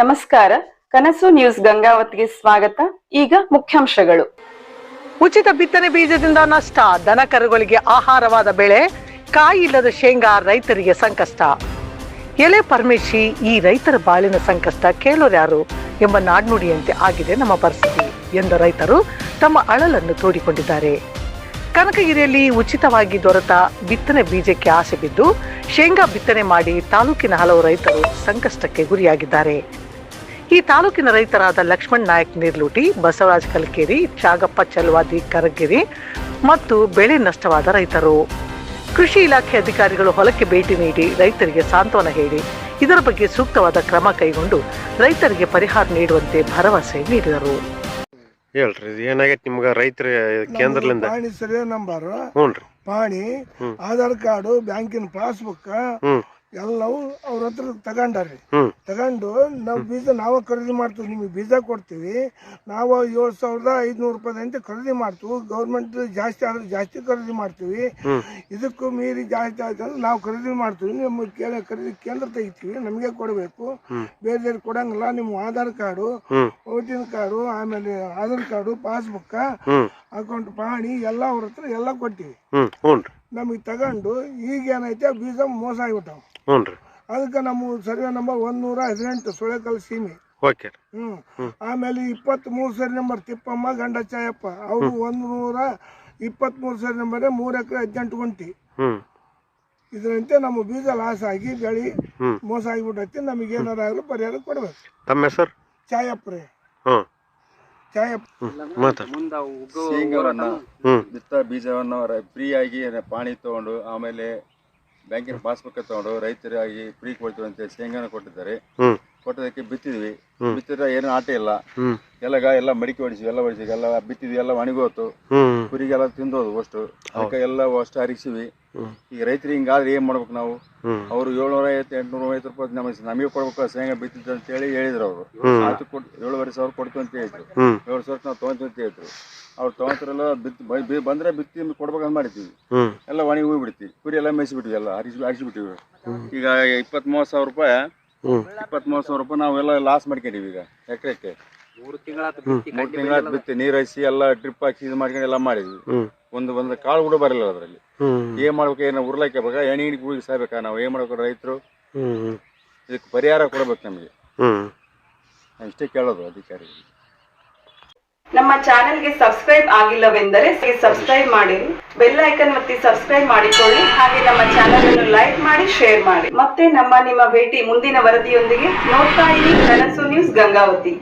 ನಮಸ್ಕಾರ. ಕನಸು ನ್ಯೂಸ್ ಗಂಗಾವತಿಗೆ ಸ್ವಾಗತ. ಈಗ ಮುಖ್ಯಾಂಶಗಳು. ಉಚಿತ ಬಿತ್ತನೆ ಬೀಜದಿಂದ ನಷ್ಟ. ದನ ಕರುಗಳಿಗೆ ಆಹಾರವಾದ ಬೆಳೆ. ಕಾಯಿ ಇಲ್ಲದ ಶೇಂಗಾ ರೈತರಿಗೆ ಸಂಕಷ್ಟ. ಎಲೆ ಪರಮೇಶಿ ಈ ರೈತರ ಬಾಳಿನ ಸಂಕಷ್ಟ ಕೇಳೋರ್ಯಾರು ಎಂಬ ನಾಡ್ನುಡಿಯಂತೆ ಆಗಿದೆ ನಮ್ಮ ಪರಿಸ್ಥಿತಿ, ಎಂದ ರೈತರು ತಮ್ಮ ಅಳಲನ್ನು ತೋಡಿಕೊಂಡಿದ್ದಾರೆ. ಕನಕಗಿರಿಯಲ್ಲಿ ಉಚಿತವಾಗಿ ದೊರೆತ ಬಿತ್ತನೆ ಬೀಜಕ್ಕೆ ಆಸೆ ಬಿದ್ದು, ಶೇಂಗಾ ಬಿತ್ತನೆ ಮಾಡಿ ತಾಲೂಕಿನ ಹಲವು ರೈತರು ಸಂಕಷ್ಟಕ್ಕೆ ಗುರಿಯಾಗಿದ್ದಾರೆ. ಈ ತಾಲೂಕಿನ ರೈತರಾದ ಲಕ್ಷ್ಮಣ್ ನಾಯಕ್ ನಿರ್ಲೂಟಿ ಬಸವರಾಜ್ ಕಲ್ಕೇರಿ ಚಾಗಪ್ಪ ಚಲವಾದಿ ಕರಗಿರಿ ಮತ್ತು ಬೆಳೆ ನಷ್ಟವಾದ ರೈತರು. ಕೃಷಿ ಇಲಾಖೆ ಅಧಿಕಾರಿಗಳು ಹೊಲಕ್ಕೆ ಭೇಟಿ ನೀಡಿ ರೈತರಿಗೆ ಸಾಂತ್ವನ ಹೇಳಿ. ಇದರ ಬಗ್ಗೆ ಸೂಕ್ತವಾದ ಕ್ರಮ ಕೈಗೊಂಡು ರೈತರಿಗೆ ಪರಿಹಾರ ನೀಡುವಂತೆ ಭರವಸೆ ನೀಡಿದರು. ಹೇಳ್ರಿ ಏನಾಗೈತಿ ನಿಮ್ಗ ರೈತರ ಕೇಂದ್ರದಿಂದ? ಪಾಣಿ ಸರಿಯ ನಂಬರ್. ಹ್ಞೂನ್ರಿ. ಪಾಣಿ ಆಧಾರ್ ಕಾರ್ಡು ಬ್ಯಾಂಕಿನ ಪಾಸ್ಬುಕ್ ಹ್ಮ್. ಎಲ್ಲವೂ ಅವ್ರ ಹತ್ರ ತಗೊಂಡಾರ್ರಿ. ತಗೊಂಡು ನಾವು ಬೀಜ ನಾವು ಖರೀದಿ ಮಾಡ್ತೀವಿ ನಿಮಗೆ ಬೀಜ ಕೊಡ್ತೀವಿ. ನಾವು ಏಳು ಸಾವಿರದ ಐದುನೂರು ಅಂತ ಖರೀದಿ ಮಾಡ್ತೀವಿ. ಗೌರ್ಮೆಂಟ್ ಜಾಸ್ತಿ ಆದ್ರೆ ಜಾಸ್ತಿ ಖರೀದಿ ಮಾಡ್ತೀವಿ. ಇದಕ್ಕೂ ಮೀರಿ ಜಾಸ್ತಿ ಆಯ್ತು ಅಂದ್ರೆ ನಾವು ಖರೀದಿ ಮಾಡ್ತೀವಿ. ನಿಮ್ಮ ಕೇಳ ಖರೀದಿ ಕೇಂದ್ರ ತೆಗಿತೀವಿ ನಮಗೆ ಕೊಡಬೇಕು. ಬೇರೆ ಬೇರೆ ಕೊಡಂಗಿಲ್ಲ ನಿಮ್ಮ ಆಧಾರ್ ಕಾರ್ಡು ಓಟಿನ್ ಕಾರ್ಡು ಆಮೇಲೆ ಆಧಾರ್ ಕಾರ್ಡು ಪಾಸ್ಬುಕ್ ಅಕೌಂಟ್ ಪಾಣಿ ಎಲ್ಲ ಅವ್ರ ಹತ್ರ ಎಲ್ಲ ಕೊಟ್ಟಿವಿ. ನಮಗೆ ತಗೊಂಡು ಈಗ ಏನೈತೆ ಬೀಜ ಮೋಸ ಆಗ್ಬಿಟ್ಟಾವ. ರೀ. ಅದಕ್ಕೆ ನಮ್ಮ ಸರ್ವೆ ನಂಬರ್ ಒಂದೂರ ಹದಿನೆಂಟು ಸುಳೆಕಲ್ ಸೀಮೆ. ಓಕೆ ಹ್ಞೂ. ಆಮೇಲೆ ಇಪ್ಪತ್ತ್ಮೂರು ಸರಿ ನಂಬರ್ ತಿಪ್ಪಮ್ಮ ಗಂಡ ಚಾಯಪ್ಪ ಅವರು ಒಂದು ನೂರ ಇಪ್ಪತ್ತ್ ಮೂರು ಸರಿ ನಂಬರ್ ಮೂರು ಎಕರೆ ಹದಿನೆಂಟು ಗುಂಟಿ. ಇದರಂತೆ ನಮ್ಮ ಬೀಜ ಲಾಸ್ ಆಗಿ ಬೆಳಿ ಹ್ಮ್ ಮೋಸ ಆಗಿಬಿಟ್ಟೈತಿ ನಮಗೆ ಏನಾರ ಪರಿಹಾರ ಕೊಡ್ಬೇಕು. ತಮ್ಮ ಹೆಸರು? ಚಾಯಪ್ಪ ರೀ. ಮಾತಾಡ ಶೇಂಗಾವನ್ನು ಬಿತ್ತ ಬೀಜವನ್ನು ಆಗಿ ಪಾಣಿ ತಗೊಂಡು ಆಮೇಲೆ ಬ್ಯಾಂಕಿನ ಪಾಸ್ಬುಕ್ ತಗೊಂಡು ರೈತರಾಗಿ ಫ್ರೀ ಕೊಡ್ತೀವಿ ಅಂತ ಶೇಂಗಾನ ಕೊಟ್ಟಿದ್ದಾರೆ. ಕೊಟ್ಟದಕ್ಕೆ ಬಿತ್ತಿದ್ವಿ. ಬಿತ್ತಿದ್ರ ಏನು ಆಟ ಇಲ್ಲ. ಎಲ್ಲ ಎಲ್ಲ ಎಲ್ಲ ಮಡಿಕೆ ಹೊಡಿಸಿವಿ ಎಲ್ಲ ಹೊಡಿಸಿವಿ ಎಲ್ಲ ಬಿತ್ತಿದ್ವಿ ಎಲ್ಲ ಒಣಗೋತು ಕುರಿಗೆಲ್ಲ ತಿಂದೋದು ಅಷ್ಟು. ಅದಕ್ಕೆ ಎಲ್ಲ ಅಷ್ಟು ಹರಿಸಿವಿ. ಈಗ ರೈತರು ಹಿಂಗಾದ್ರೆ ಏನ್ ಮಾಡ್ಬೇಕು ನಾವು? ಅವ್ರು ಏಳ್ನೂರ ಐವತ್ತು ಎಂಟ್ನೂರ ಐವತ್ತು ರೂಪಾಯಿ ನಮಗೆ ನಮಗೆ ಕೊಡ್ಬೇಕು ಶೇಂಗಾ ಬಿತ್ತಿದ್ದು ಅಂತ ಹೇಳಿ ಹೇಳಿದ್ರು ಅವರು. ಆಯ್ತು ಕೊಟ್ಟು ಏಳುವರೆ ಸಾವಿರ ಕೊಡ್ತು ಅಂತ ಹೇಳಿದ್ರು. ಏಳು ಸಾವಿರ ನಾವು ತೊಗೊಂತೀವಿ ಅಂತ ಹೇಳಿದ್ರು. ಅವ್ರು ತೊಗೊಂತಾರಲ್ಲ ಬಿತ್ತಿ ಬಂದ್ರೆ ಬಿತ್ತಿ ಕೊಡ್ಬೇಕಂತ ಮಾಡಿದ್ವಿ. ಎಲ್ಲ ಒಣಗಿ ಹೋಗ್ಬಿಡ್ತೀವಿ ಕುರಿ ಎಲ್ಲ ಮೇಯಿಸಿಬಿಟ್ವಿ ಎಲ್ಲ ಹರಿಸಿ ಹರಿಸಿಬಿಟ್ಟಿವಿ. ಈಗ ಇಪ್ಪತ್ತ್ ಮೂವತ್ತು ಸಾವಿರ ರೂಪಾಯಿ ಮೂವತ್ತು ಸಾವಿರ ರೂಪಾಯಿ ನಾವೆಲ್ಲ ಲಾಸ್ ಮಾಡ್ಕೊಂಡಿವಿ ಈಗ ಎಕರೆಕ್ಕೆ. ಮೂರು ತಿಂಗಳ ಬಿತ್ತಿ ನೀರ್ ಹಸಿ ಎಲ್ಲ ಡ್ರಿಪ್ ಹಾಕಿ ಇದು ಮಾಡ್ಕೊಂಡು ಎಲ್ಲ ಮಾಡಿದ್ವಿ. ಹ್ಮ್. ಒಂದು ಒಂದು ಕಾಳು ಕೂಡ ಬರಲಿಲ್ಲ ಅದರಲ್ಲಿ. ಹ್ಮ್ ಏನ್ ಮಾಡ್ಬೇಕು ಏನು ಉರ್ಲಾಕೆ ಬೇಕಾ? ಎಣ್ಣೆ ಗಿಣಿ ಸಾಯ್ಬೇಕಾ? ನಾವು ಏನ್ ಮಾಡ್ಬೇಕು ರೈತರು? ಹ್ಮ್ ಇದಕ್ಕೆ ಪರಿಹಾರ ಕೊಡ್ಬೇಕು ನಮಗೆ. ಇಷ್ಟೇ ಕೇಳೋದು ಅಧಿಕಾರಿಗಳು ನಮ್ಮ ಚಾನೆಲ್ಗೆ ಸಬ್ಸ್ಕ್ರೈಬ್ ಆಗಿಲ್ಲವೆಂದರೆ ಸಬ್ಸ್ಕ್ರೈಬ್ ಮಾಡಿರಿ ಬೆಲ್ ಐಕನ್ ಒತ್ತಿ ಸಬ್ಸ್ಕ್ರೈಬ್ ಮಾಡಿಕೊಳ್ಳಿ. ಹಾಗೆ ನಮ್ಮ ಚಾನೆಲ್ ಅನ್ನು ಲೈಕ್ ಮಾಡಿ, ಶೇರ್ ಮಾಡಿ. ಮತ್ತೆ ನಮ್ಮ ನಿಮ್ಮ ಭೇಟಿ ಮುಂದಿನ ವರದಿಯೊಂದಿಗೆ ನೋಡ್ತಾ ಇರಿ. ಕನಸು ನ್ಯೂಸ್ ಗಂಗಾವತಿ.